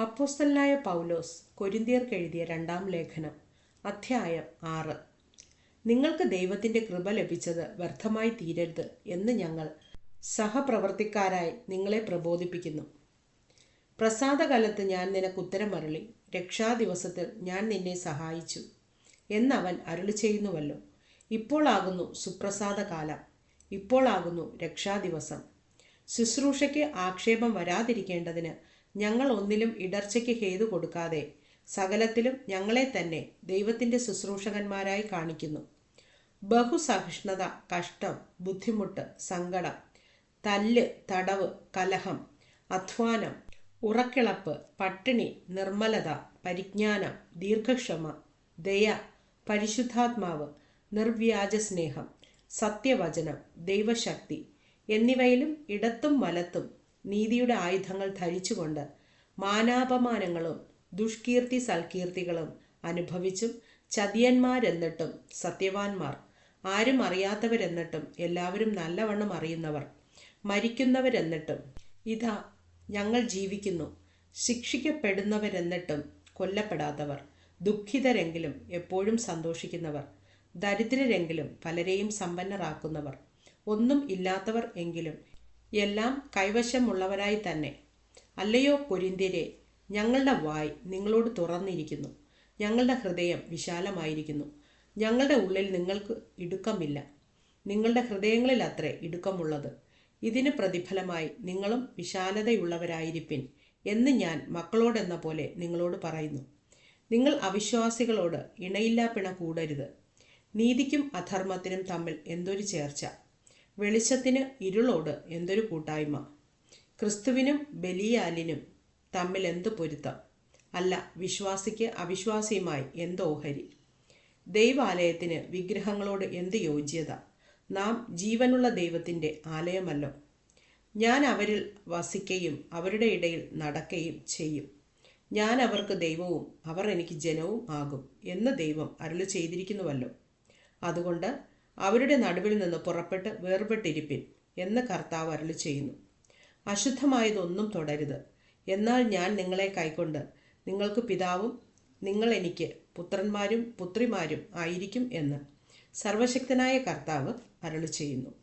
അപ്പോസ്തലനായ പൗലോസ് കൊരിന്തിയർക്ക് എഴുതിയ രണ്ടാം ലേഖനം അധ്യായം ആറ്. നിങ്ങൾക്ക് ദൈവത്തിന്റെ കൃപ ലഭിച്ചത് വ്യർത്ഥമായി തീരരുത് എന്ന് ഞങ്ങൾ സഹപ്രവർത്തിക്കാരായി നിങ്ങളെ പ്രബോധിപ്പിക്കുന്നു. പ്രസാദകാലത്ത് ഞാൻ നിനക്ക് ഉത്തരമരളി രക്ഷാദിവസത്തിൽ ഞാൻ നിന്നെ സഹായിച്ചു എന്നവൻ അരുളി ചെയ്യുന്നുവല്ലോ. ഇപ്പോളാകുന്നു സുപ്രസാദകാലം ഇപ്പോളാകുന്നു രക്ഷാദിവസം. ശുശ്രൂഷയ്ക്ക് ആക്ഷേപം വരാതിരിക്കേണ്ടതിന് ഞങ്ങൾ ഒന്നിലും ഇടർച്ചയ്ക്ക് ഹേതു കൊടുക്കാതെ സകലത്തിലും ഞങ്ങളെ തന്നെ ദൈവത്തിന്റെ ശുശ്രൂഷകന്മാരായി കാണിക്കുന്നു. ബഹുസഹിഷ്ണുത കഷ്ടം ബുദ്ധിമുട്ട് സങ്കടം തല്ല് തടവ് കലഹം അധ്വാനം ഉറക്കിളപ്പ് പട്ടിണി നിർമ്മലത പരിജ്ഞാനം ദീർഘക്ഷമ ദയ പരിശുദ്ധാത്മാവ് നിർവ്യാജ സ്നേഹം സത്യവചനം ദൈവശക്തി എന്നിവയിലും ഇടത്തും വലത്തും നീതിയുടെ ആയുധങ്ങൾ ധരിച്ചുകൊണ്ട് മാനാപമാനങ്ങളും ദുഷ്കീർത്തി സൽകീർത്തികളും അനുഭവിച്ചും ചതിയന്മാരെന്നിട്ടും സത്യവാൻമാർ ആരും അറിയാത്തവരെന്നിട്ടും എല്ലാവരും നല്ലവണ്ണം അറിയുന്നവർ മരിക്കുന്നവരെന്നിട്ടും. ഇതാ ഞങ്ങൾ ജീവിക്കുന്നു. ശിക്ഷിക്കപ്പെടുന്നവരെന്നിട്ടും കൊല്ലപ്പെടാത്തവർ ദുഃഖിതരെങ്കിലും എപ്പോഴും സന്തോഷിക്കുന്നവർ ദരിദ്രരെങ്കിലും പലരെയും സമ്പന്നരാക്കുന്നവർ ഒന്നും ഇല്ലാത്തവർ എങ്കിലും എല്ലാം കൈവശമുള്ളവരായി തന്നെ. അല്ലയോ കൊരിന്തിരെ ഞങ്ങളുടെ വായ് നിങ്ങളോട് തുറന്നിരിക്കുന്നു. ഞങ്ങളുടെ ഹൃദയം വിശാലമായിരിക്കുന്നു. ഞങ്ങളുടെ ഉള്ളിൽ നിങ്ങൾക്ക് ഇടുക്കമില്ല. നിങ്ങളുടെ ഹൃദയങ്ങളിൽ അത്രേ ഇടുക്കമുള്ളത്. ഇതിന് പ്രതിഫലമായി നിങ്ങളും വിശാലതയുള്ളവരായിരിപ്പിൻ എന്ന് ഞാൻ മക്കളോടെന്ന പോലെ നിങ്ങളോട് പറയുന്നു. നിങ്ങൾ അവിശ്വാസികളോട് ഇണയില്ലാ പിണ കൂടരുത്. നീതിക്കും അധർമ്മത്തിനും തമ്മിൽ എന്തൊരു ചേർച്ച. വെളിച്ചത്തിന് ഇരുളോട് എന്തൊരു കൂട്ടായ്മ. ക്രിസ്തുവിനും ബലിയാലിനും തമ്മിൽ എന്ത് പൊരുത്തം? അല്ല വിശ്വാസിക്ക് അവിശ്വാസിയുമായി എന്ത് ഓഹരി. ദൈവാലയത്തിന് വിഗ്രഹങ്ങളോട് എന്ത് യോജ്യത? നാം ജീവനുള്ള ദൈവത്തിന്റെ ആലയമല്ലോ. ഞാൻ അവരിൽ വസിക്കുകയും അവരുടെ ഇടയിൽ നടക്കുകയും ചെയ്യും. ഞാൻ അവർക്ക് ദൈവവും അവർ എനിക്ക് ജനവും ആകും എന്ന് ദൈവം അരുളി ചെയ്തിരിക്കുന്നുവല്ലോ. അതുകൊണ്ട് അവരുടെ നടുവിൽ നിന്ന് പുറപ്പെട്ട് വേർപെട്ടിരിപ്പിൻ എന്ന് കർത്താവ് അരുളി ചെയ്യുന്നു. അശുദ്ധമായതൊന്നും തുടരുത്. എന്നാൽ ഞാൻ നിങ്ങളെ കൈക്കൊണ്ട് നിങ്ങൾക്ക് പിതാവും നിങ്ങൾ എനിക്ക് പുത്രന്മാരും പുത്രിമാരും ആയിരിക്കും എന്ന് സർവശക്തനായ കർത്താവ് അരുളി ചെയ്യുന്നു.